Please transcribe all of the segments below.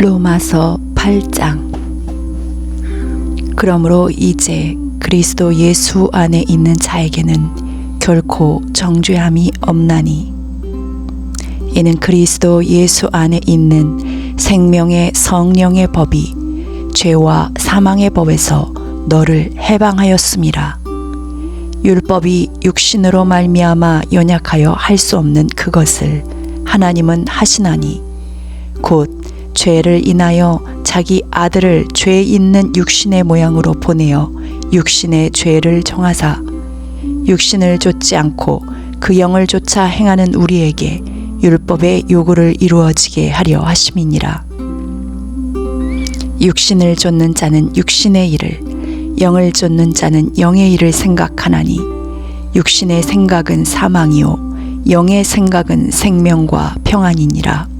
로마서 8장. 그러므로 이제 그리스도 예수 안에 있는 자에게는 결코 정죄함이 없나니 이는 그리스도 예수 안에 있는 생명의 성령의 법이 죄와 사망의 법에서 너를 해방하였음이라 율법이 육신으로 말미암아 연약하여 할 수 없는 그것을 하나님은 하시나니 곧 죄를 인하여 자기 아들을 죄 있는 육신의 모양으로 보내어 육신의 죄를 정하사 육신을 좇지 않고 그 영을 쫓아 행하는 우리에게 율법의 요구를 이루어지게 하려 하심이니라. 육신을 좇는 자는 육신의 일을, 영을 좇는 자는 영의 일을 생각하나니 육신의 생각은 사망이요 영의 생각은 생명과 평안이니라.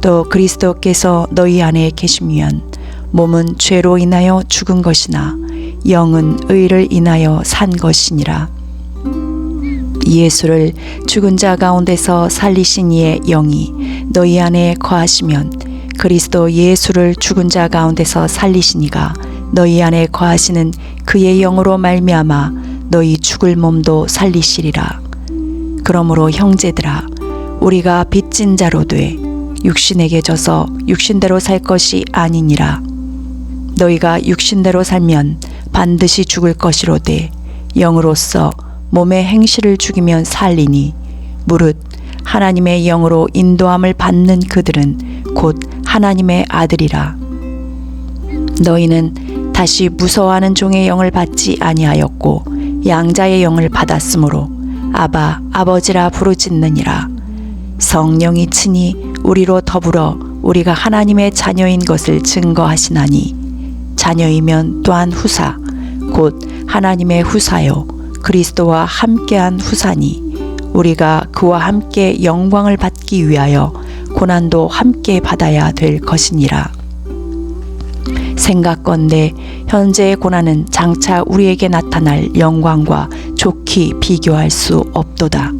또 그리스도께서 너희 안에 계시면 몸은 죄로 인하여 죽은 것이나 영은 의를 인하여 산 것이니라. 예수를 죽은 자 가운데서 살리신 이의 영이 너희 안에 거하시면 그리스도 예수를 죽은 자 가운데서 살리신 이가 너희 안에 거하시는 그의 영으로 말미암아 너희 죽을 몸도 살리시리라. 그러므로 형제들아 우리가 빚진 자로 돼 육신에게 져서 육신대로 살 것이 아니니라. 너희가 육신대로 살면 반드시 죽을 것이로되 영으로서 몸의 행실을 죽이면 살리니 무릇 하나님의 영으로 인도함을 받는 그들은 곧 하나님의 아들이라. 너희는 다시 무서워하는 종의 영을 받지 아니하였고 양자의 영을 받았으므로 아바 아버지라 부르짖느니라. 성령이 친히 우리로 더불어 우리가 하나님의 자녀인 것을 증거하시나니 자녀이면 또한 후사 곧 하나님의 후사요 그리스도와 함께한 후사니 우리가 그와 함께 영광을 받기 위하여 고난도 함께 받아야 될 것이니라 생각건대 현재의 고난은 장차 우리에게 나타날 영광과 좋게 비교할 수 없도다.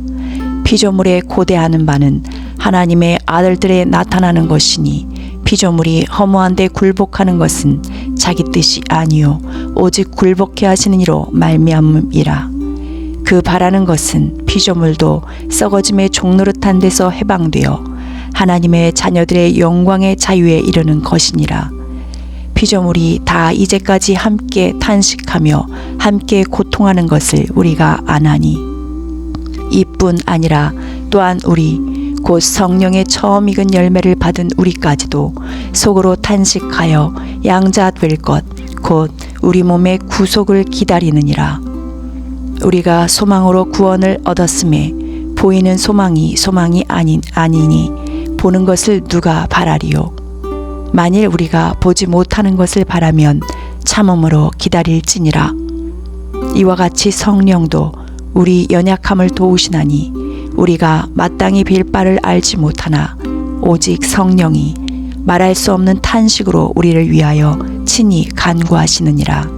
피조물에 고대하는 바는 하나님의 아들들에 나타나는 것이니 피조물이 허무한데 굴복하는 것은 자기 뜻이 아니요 오직 굴복해 하시는 이로 말미암음이라. 그 바라는 것은 피조물도 썩어짐의 종노릇한 데서 해방되어 하나님의 자녀들의 영광의 자유에 이르는 것이니라. 피조물이 다 이제까지 함께 탄식하며 함께 고통하는 것을 우리가 아나니. 이뿐 아니라 또한 우리 곧 성령의 처음 익은 열매를 받은 우리까지도 속으로 탄식하여 양자 될 것 곧 우리 몸의 구속을 기다리느니라. 우리가 소망으로 구원을 얻었음에 보이는 소망이 소망이 아닌 아니니 보는 것을 누가 바라리요? 만일 우리가 보지 못하는 것을 바라면 참음으로 기다릴지니라. 이와 같이 성령도 우리 연약함을 도우시나니 우리가 마땅히 빌 바를 알지 못하나 오직 성령이 말할 수 없는 탄식으로 우리를 위하여 친히 간구하시느니라.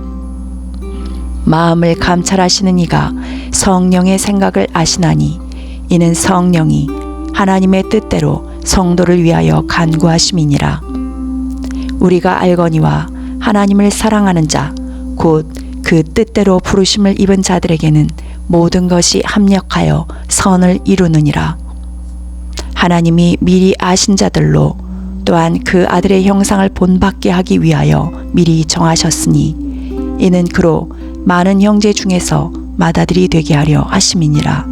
마음을 감찰하시는 이가 성령의 생각을 아시나니 이는 성령이 하나님의 뜻대로 성도를 위하여 간구하심이니라. 우리가 알거니와 하나님을 사랑하는 자, 곧 그 뜻대로 부르심을 입은 자들에게는 모든 것이 합력하여 선을 이루느니라. 하나님이 미리 아신 자들로 또한 그 아들의 형상을 본받게 하기 위하여 미리 정하셨으니 이는 그로 많은 형제 중에서 맏아들이 되게 하려 하심이니라.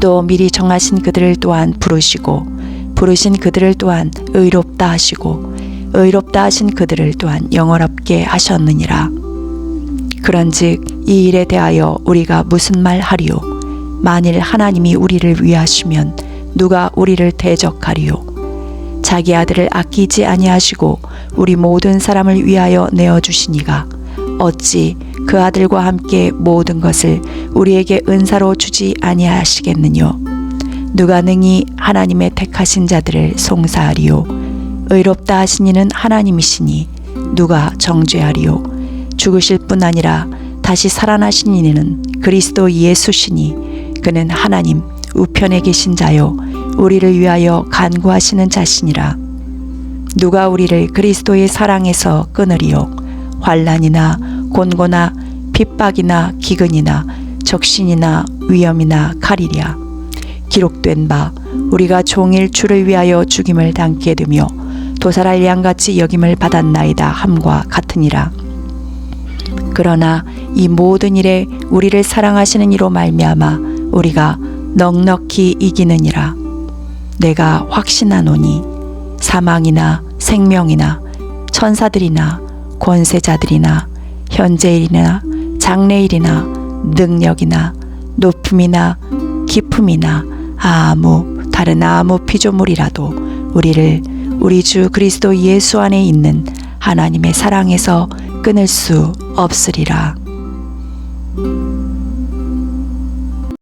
또 미리 정하신 그들을 또한 부르시고 부르신 그들을 또한 의롭다 하시고 의롭다 하신 그들을 또한 영원롭게 하셨느니라. 그런즉 이 일에 대하여 우리가 무슨 말 하리요? 만일 하나님이 우리를 위하시면 누가 우리를 대적하리요? 자기 아들을 아끼지 아니하시고 우리 모든 사람을 위하여 내어 주시니가 어찌 그 아들과 함께 모든 것을 우리에게 은사로 주지 아니하시겠느뇨 누가 능히 하나님의 택하신 자들을 송사하리요 의롭다 하신 이는 하나님이시니 누가 정죄하리요 죽으실 뿐 아니라 다시 살아나신 이는 그리스도 예수시니 그는 하나님 우편에 계신 자요 우리를 위하여 간구하시는 자시니라. 누가 우리를 그리스도의 사랑에서 끊으리요? 환란이나 곤고나 핍박이나 기근이나 적신이나 위험이나 칼이랴. 기록된 바 우리가 종일 주를 위하여 죽임을 당게 되며 도살할 양같이 여김을 받았나이다 함과 같으니라 그러나 이 모든 일에 우리를 사랑하시는 이로 말미암아 우리가 넉넉히 이기느니라. 내가 확신하노니 사망이나 생명이나 천사들이나 권세자들이나 현재일이나 장래일이나 능력이나 높음이나 깊음이나 아무 다른 아무 피조물이라도 우리를 우리 주 그리스도 예수 안에 있는 하나님의 사랑에서 끊을 수 없으리라.